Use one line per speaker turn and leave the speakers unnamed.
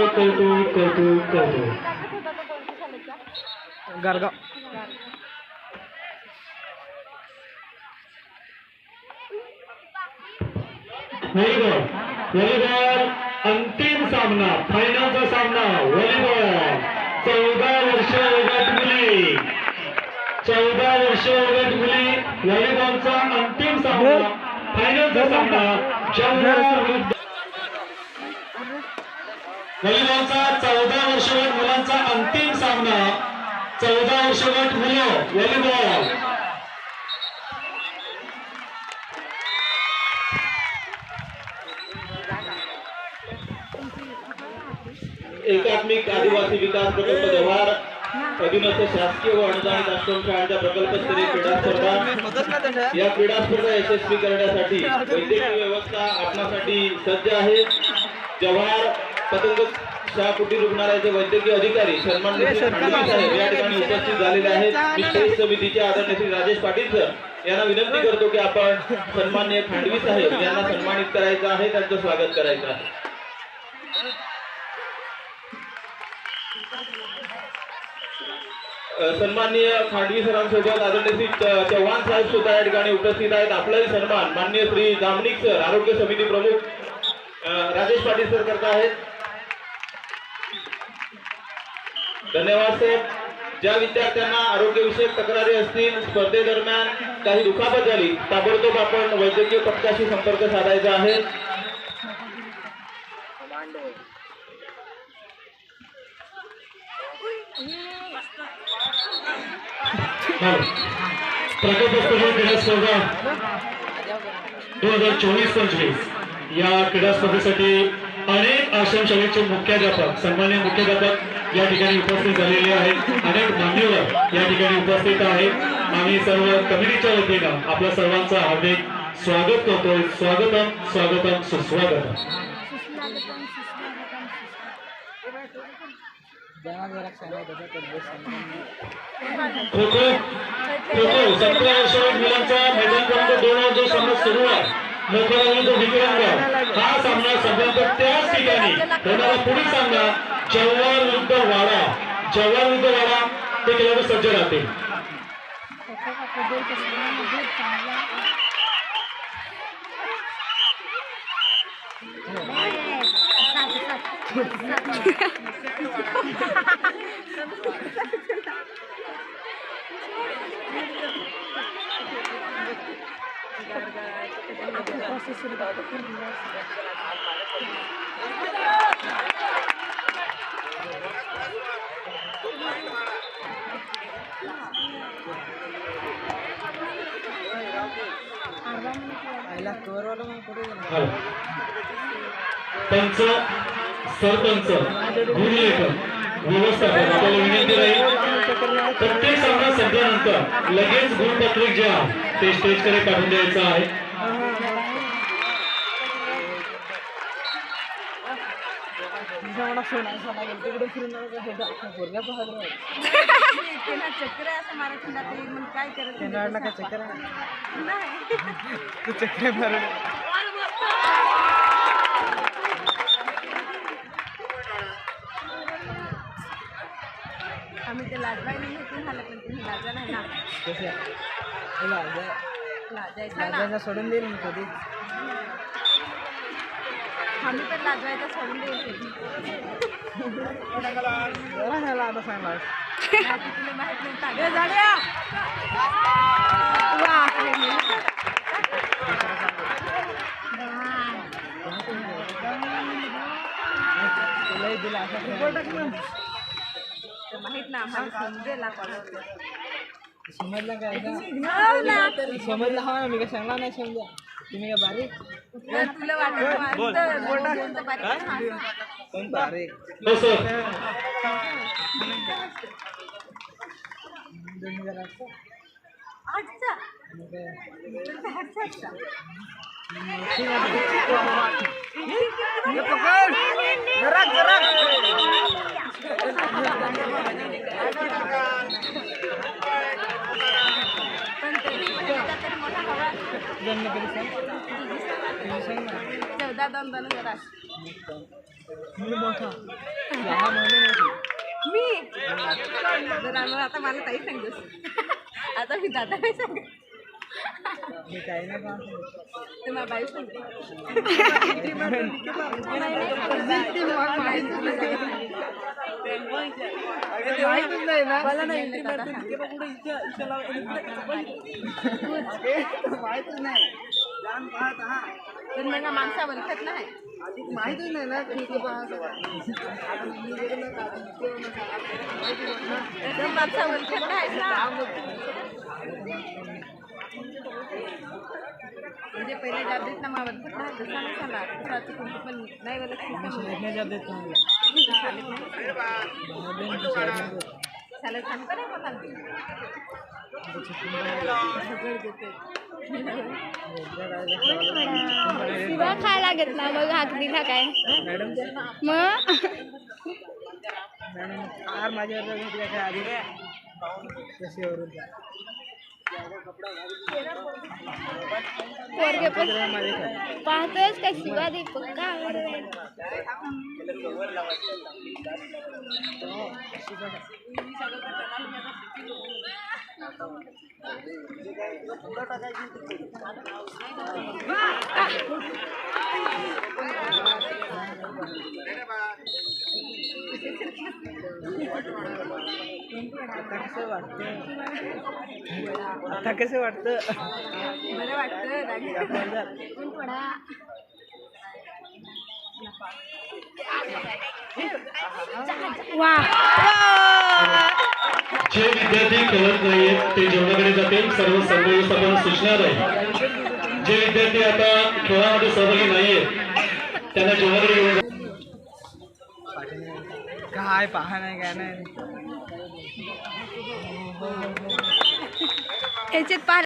कौतुक very good.
Gargaon
volleyball अंतिम सामना फायनलचा सामना व्हॉलीबॉल चौदा वर्ष वगट मुली. चौदा वर्ष वगट मुली. व्हॉलीबॉलचा अंतिम सामना फायनलचा सामना जवाहर विरुद्ध व्हॉलीबॉलचा चौदा वर्षवट मुलांचा अंतिम सामना. चौदा वर्षवट मुलं व्हॉलीबॉल.
एकात्मिक आदिवासी विकास प्रकल्प व्यवहार अधीनस्थ शासकीय व अनुदानित आश्रम आश्रमशाळांच्या प्रकल्पस्तरीय क्रीडा स्पर्धा. या क्रीडा स्पर्धा यशस्वी करण्यासाठी वैद्यकीय व्यवस्था आपणासाठी सज्ज आहे. जव्हार पतंग शाह कुटीर रुग्णालयाचे वैद्यकीय अधिकारी खांडवी साहेब या ठिकाणी उपस्थित झालेले आहेत. मी स्टेज समितीचे आदरणीय श्री राजेश पाटील सर यांना विनंती करतो की आपण सन्माननीय खांडवी साहेब यांना सन्मानित करायचं आहे त्यांचं स्वागत करायचं आहे. सन्माननीय खांडवी सरांसोबत आदरणीय श्री चव्हाण साहेब सुद्धा या ठिकाणी उपस्थित आहेत. आपलाही सन्मान माननीय श्री जामनिक सर आरोग्य समिती प्रमुख राजेश पाटील सर करत आहेत. धन्यवाद सर ज्या विद्यार्थ्यांना आरोग्यविषयक तक्रारी असतील स्पर्धेदरम्यान काही दुखापत झाली ताबडतोब आपण वैद्यकीय पक्षाशी संपर्क साधायचा आहे.
क्रीडा स्पर्धा दोन हजार चोवीस पंचवीस या क्रीडा स्पर्धेसाठी अनेक आश्रम शाळेचे मुख्याध्यापक सन्मान्य मुख्याध्यापक या ठिकाणी उपस्थित झालेले आहेत. अनेक मान्यवर या ठिकाणी उपस्थित आहेत. आम्ही सर्व कमिटीच्या वतीनं आपल्या सर्वांचं हार्दिक स्वागत करतोय. स्वागतम स्वागतम सुस्वागतम. खो खो खो खो सतरा वर्षावर मुलांचा मैदान क्रमांक दोन हजार सामना सुरू आहे मोकळा विरुद्ध विक्रमगड हा सामना संपल्यानंतर त्याच ठिकाणी होणारा पुढील सामना जव्हार विरुद्ध वाडा जव्हार विरुद्ध वाडा ते खेळाडू सज्ज राहतील
आईला
पंच सरपंच गुरुलेखक व्यवस्थापक आपल्याला विनंती राहील प्रत्येक सामना संपल्यानंतर लगेच गुणपत्रिक जे आहे ते स्टेजकडे काढून द्यायचं आहे
तुझा मला सोना सोना गेला तिकडे फिरून? हे पोरगा.
चक्र आहे असं येईल म्हणून काय करत
वाटलं काय चक्कर आहे?
नाही
तू चक्कर
आम्ही ते लाजबाई नाही भेटून झालं पण तुम्ही लाजा नाही ना
कसे लाजा
लाजायचं
सोडून देईल मी कधी
आम्ही पण लाजवायचं सोडून देऊ
आता सांगला
तुला माहीत नाही. तर माहीत ना. समजेल
काय?
हो ना
समजलं. हा ना मी काय सांगला नाही समजा. तुम्ही बारीक?
तुला वाटत. बारीक. आहे.
कोण बारीक
हो सर
दोन हजार आठचं?
आजचा
मग काय?
तुला बाहेरचा आहे का?
ठीक आहे. हे पकड. जरा जरा
पण तरी तुला तरी मोठा हवा
जन्म कधी सांग
चौदा दोन दोन हजार?
मी मोठा? महिने
आता मला ताई सांगतोस. आता मी दादा नाही सांगत
माहितच नाही. जाण पाहत हा.
पण मला माणसा ओळखत नाही.
माहितच नाही ना ठीक पाहत.
तर माणसा ओळखत नाही ना म्हणजे पहिले जॉब देत ना मला ओळखत नाही जसा कोणती पण नाही का मला. चालेल
शिवा खायला घेतला मग हाक दिला काय?
मॅडम?
मग?
मॅडम माझ्यावर घेतल्या काय आधी? कशीवरून
पोरगे पण
पाहतोयच काय
शिवा दे पक्का आवडते?
आता कसं वाटतं? आता कसं वाटतं
बरं वाटतं
वा.
जे विद्यार्थी खेळत नाहीत ते जेवणाकडे जातील सर्व सर्व व्यवस्थापन सूचना राहील जे विद्यार्थी आता खेळामध्ये सहभागी नाहीयेत त्यांना जेवणाकडे घेऊन
काय पहा नाही काय नाही.
याच्यात पाह